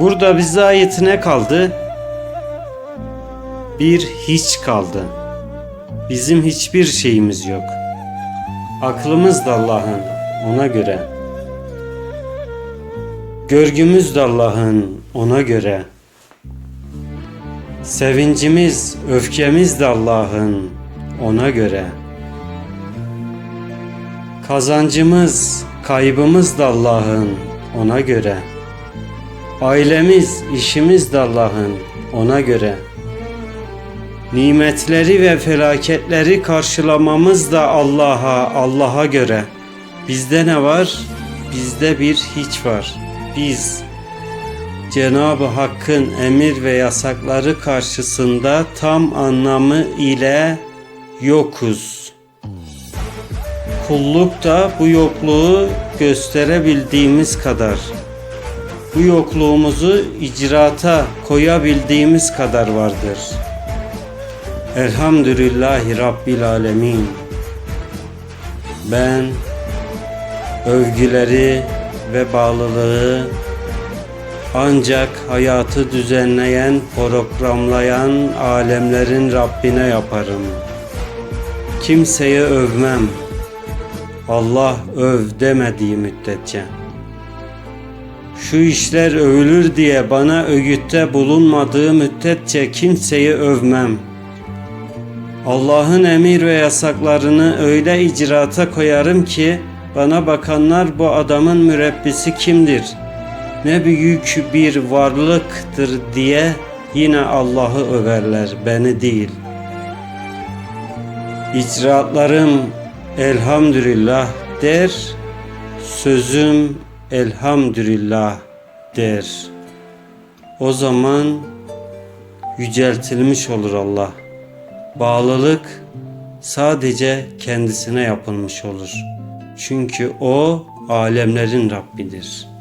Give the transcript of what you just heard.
Burada bize ait ne kaldı? Bir hiç kaldı. Bizim hiçbir şeyimiz yok. Aklımız da Allah'ın ona göre. Görgümüz de Allah'ın ona göre. Sevincimiz, öfkemiz de Allah'ın ona göre. Kazancımız, kaybımız da Allah'ın ona göre. Ailemiz, işimiz de Allah'ın ona göre. Nimetleri ve felaketleri karşılamamız da Allah'a, Allah'a göre. Bizde ne var? Bizde bir hiç var. Biz Cenab-ı Hakk'ın emir ve yasakları karşısında tam anlamı ile yokuz. Kulluk da bu yokluğu gösterebildiğimiz kadar bu yokluğumuzu icraata koyabildiğimiz kadar vardır. Elhamdülillahi Rabbil Alemin. Ben övgüleri ve bağlılığı ancak hayatı düzenleyen, programlayan alemlerin Rabbine yaparım. Kimseye övmem. Allah öv demediği müddetçe. Şu işler övülür diye bana öğütte bulunmadığı müddetçe kimseyi övmem. Allah'ın emir ve yasaklarını öyle icraata koyarım ki bana bakanlar bu adamın mürebbisi kimdir? Ne büyük bir varlıktır diye yine Allah'ı överler, beni değil. İcraatlarım elhamdülillah der, sözüm elhamdülillah der. O zaman yüceltilmiş olur Allah. Bağlılık sadece kendisine yapılmış olur. Çünkü o alemlerin Rabbidir.''